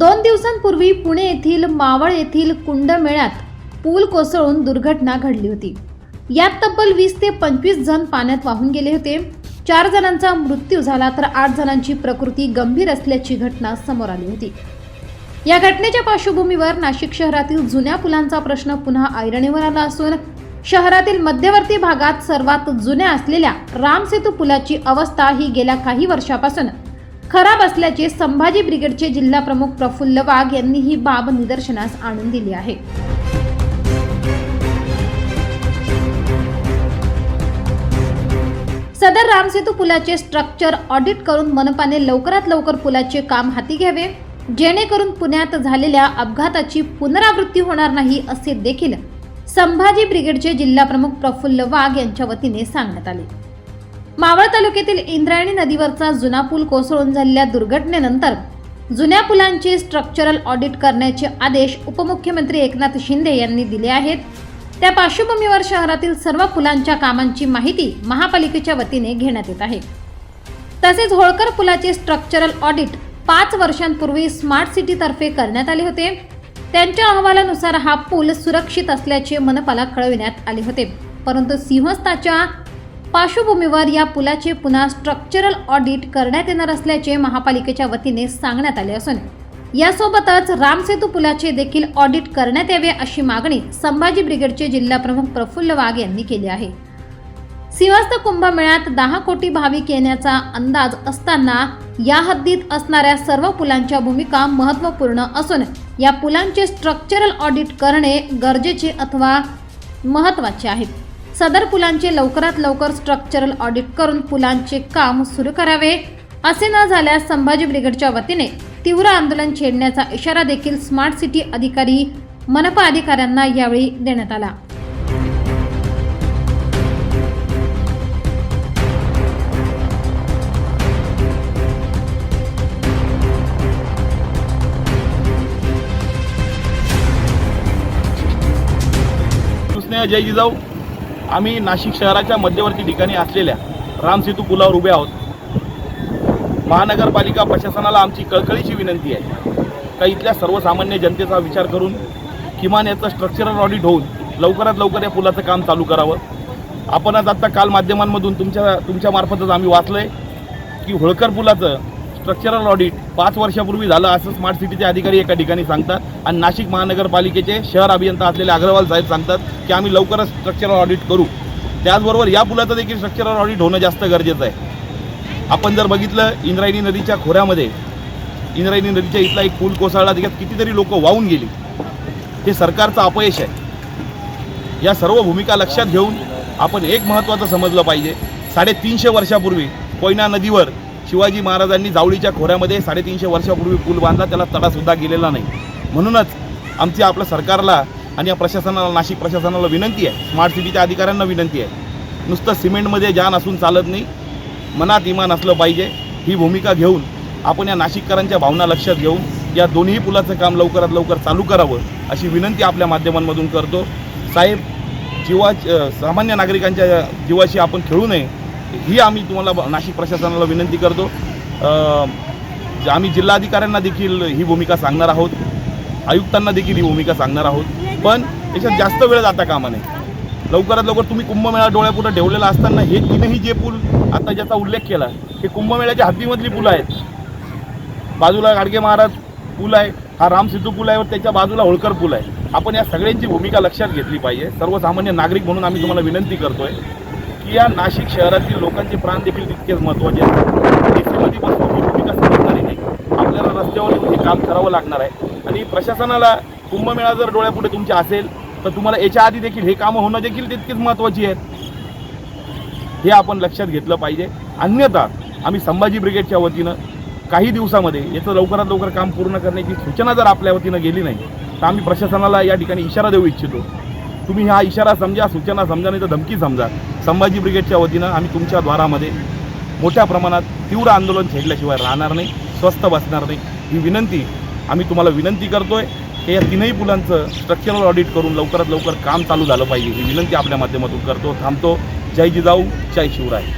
दोन दिवसांपूर्वी पुणे येथील मावळ येथील कुंडमेळ्यात पूल कोसळून दुर्घटना घडली होती. यात तब्बल वीस ते पंचवीस जण पाण्यात वाहून गेले होते. चार जणांचा मृत्यू झाला तर आठ जणांची प्रकृती गंभीर असल्याची घटना समोर आली होती. या घटनेच्या पार्श्वभूमीवर नाशिक शहरातील जुन्या पुलांचा प्रश्न पुन्हा ऐरणीवर आला असून शहरातील मध्यवर्ती भागात सर्वात जुन्या असलेल्या रामसेतू पुलाची अवस्था ही गेल्या काही वर्षापासून खराब असल्याचे संभाजी ब्रिगेडचे जिल्हा प्रमुख प्रफुल्ल वाघ यांनी ही बाब निदर्शनास आणून दिली आहे. सदर रामसेतू पुलाचे स्ट्रक्चर ऑडिट करून मनपाने लवकरात लवकर पुलाचे काम हाती घ्यावे. जेणेकरून पुण्यात झालेल्या अपघाताची पुनरावृत्ती होणार नाही असे देखील संभाजी ब्रिगेडचे जिल्हा प्रमुख प्रफुल्ल वाघ यांच्या वतीने सांगण्यात आले. मावळ तालुक्यातील इंद्रायणी नदीवरचा जुना पूल कोसळून झालेल्या दुर्घटनेनंतर जुन्या पुलांचे स्ट्रक्चरल ऑडिट करण्याचे आदेश उपमुख्यमंत्री एकनाथ शिंदे यांनी दिले आहेत. त्या पार्श्वभूमीवर शहरातील सर्व पुलांच्या कामांची माहिती महापालिकेच्या वतीने घेण्यात येत आहे. तसेच होळकर पुलाचे स्ट्रक्चरल ऑडिट पाच वर्षांपूर्वी स्मार्ट सिटीतर्फे करण्यात आले होते. त्यांच्या अहवालानुसार हा पूल सुरक्षित असल्याचे मनपाला कळविण्यात आले होते. परंतु सिंहस्थाच्या पार्श्वभूमीवर या पुलाचे पुन्हा स्ट्रक्चरल ऑडिट करण्यात येणार असल्याचे महापालिकेच्या वतीने सांगण्यात आले असून यासोबतच रामसेतू पुलाचे देखील ऑडिट करण्यात यावे अशी मागणी संभाजी ब्रिगेडचे जिल्हा प्रमुख प्रफुल्ल वाघ यांनी केली आहे. सिंहस्थ कुंभमेळ्यात दहा कोटी भाविक येण्याचा अंदाज असताना या हद्दीत असणाऱ्या सर्व पुलांच्या भूमिका महत्त्वपूर्ण असून या पुलांचे स्ट्रक्चरल ऑडिट करणे गरजेचे अथवा महत्त्वाचे आहे. सदर पुलांचे लवकरात लवकर स्ट्रक्चरल ऑडिट करून पुलांचे काम सुरू करावे. असे न झाल्यास संभाजी ब्रिगेडच्या वतीने तीव्र आंदोलन छेडण्याचा इशारा देखील स्मार्ट सिटी अधिकारी मनपा अधिकाऱ्यांना यावेळी देण्यात आला. जय जिजाऊ आम्ही नाशिक शहराच्या मध्यवर्ती ठिकाणी असलेल्या रामसेतू पुलावर उभे आहोत. महानगरपालिका प्रशासनाला आमची कळकळीची विनंती आहे. का इथल्या सर्वसामान्य जनतेचा विचार करून किमान याचं स्ट्रक्चरल ऑडिट होऊन लवकरात लवकर या पुलाचं काम चालू करावं. आपण आज आत्ता काल माध्यमांमधून तुमच्या तुमच्यामार्फतच आम्ही वाचलं आहे की होळकर पुलाचं स्ट्रक्चरल ऑडिट पाच वर्षापूर्वी झालं असं स्मार्ट सिटीचे अधिकारी एका ठिकाणी सांगतात. आणि नाशिक महानगरपालिकेचे शहर अभियंता असलेले अग्रवाल साहेब सांगतात की आम्ही लवकरच स्ट्रक्चरल ऑडिट करू. त्याचबरोबर या पुलाचं देखील स्ट्रक्चरल ऑडिट होणं जास्त गरजेचं आहे. आपण जर बघितलं इंद्रायणी नदीच्या खोऱ्यामध्ये इंद्रायणी नदीच्या इथला एक पूल कोसळला त्याच्यात कितीतरी लोक वाहून गेली. हे सरकारचं अपयश आहे. या सर्व भूमिका लक्षात घेऊन आपण एक महत्त्वाचं समजलं पाहिजे. साडेतीनशे वर्षापूर्वी कोयना नदीवर शिवाजी महाराजांनी जावळीच्या खोऱ्यामध्ये साडेतीनशे वर्षापूर्वी पूल बांधला त्याला तडासुद्धा गेलेला नाही. म्हणूनच आमची आपल्या सरकारला आणि या प्रशासनाला नाशिक प्रशासनाला विनंती आहे. स्मार्ट सिटीच्या अधिकाऱ्यांना विनंती आहे. नुसतं सिमेंटमध्ये जान असून चालत नाही. मनात इमान असलं पाहिजे. ही भूमिका घेऊन आपण या नाशिककरांच्या भावना लक्षात घेऊन या दोन्ही पुलाचं काम लवकरात लवकर चालू करावं अशी विनंती आपल्या माध्यमांमधून करतो. साहेब जीवा सामान्य नागरिकांच्या जीवाशी आपण खेळू नये. ही आम्ही तुम्हाला नाशिक प्रशासनाला विनंती करतो. आम्ही जिल्हाधिकाऱ्यांना देखील ही भूमिका सांगणार आहोत. आयुक्तांना देखील ही भूमिका सांगणार आहोत. पण याच्यात जास्त वेळ जाता कामा नये. लवकरात लवकर तुम्ही कुंभमेळा डोळ्यापुढे ठेवलेला असताना हे तीनही जे पूल आता ज्याचा उल्लेख केला हे कुंभमेळ्याच्या हद्दीमधली पुलं आहेत. बाजूला गाडगे महाराज पूल आहे हा रामसेतू पूल आहे व त्याच्या बाजूला होळकर पूल आहे. आपण या सगळ्यांची भूमिका लक्षात घेतली पाहिजे. सर्वसामान्य नागरिक म्हणून आम्ही तुम्हाला विनंती करतोय. की या नाशिक शहरातील लोकांचे प्राण देखील तितकेच महत्त्वाचे आहेत. एसीमध्ये बसून ही भूमिका समजणारी नाही. आपल्याला रस्त्यावर येऊन हे काम करावं लागणार आहे. आणि प्रशासनाला कुंभमेळा जर डोळ्यापुढे तुमच्या असेल तर तुम्हाला याच्या आधी देखील हे कामं होणं देखील तितकीच महत्त्वाची आहेत. हे आपण लक्षात घेतलं पाहिजे. अन्यथा आम्ही संभाजी ब्रिगेडच्या वतीनं काही दिवसामध्ये याचं लवकरात लवकर काम पूर्ण करण्याची सूचना जर आपल्या वतीनं गेली नाही तर आम्ही प्रशासनाला या ठिकाणी इशारा देऊ इच्छितो. तुम्ही हा इशारा समजा सूचना समजा नाही तर धमकी समजा. संभाजी ब्रिगेडच्या वतीनं आम्ही तुमच्या द्वारामध्ये मोठ्या प्रमाणात तीव्र आंदोलन छेडल्याशिवाय राहणार नाही स्वस्थ बसणार नाही. ही विनंती आम्ही तुम्हाला विनंती करतोय. की या तीनही पुलांचं स्ट्रक्चरल ऑडिट करून लवकरात लवकर काम चालू झालं पाहिजे. ही विनंती आपल्या माध्यमातून करतो थांबतो. जय जिजाऊ जय शिवराय.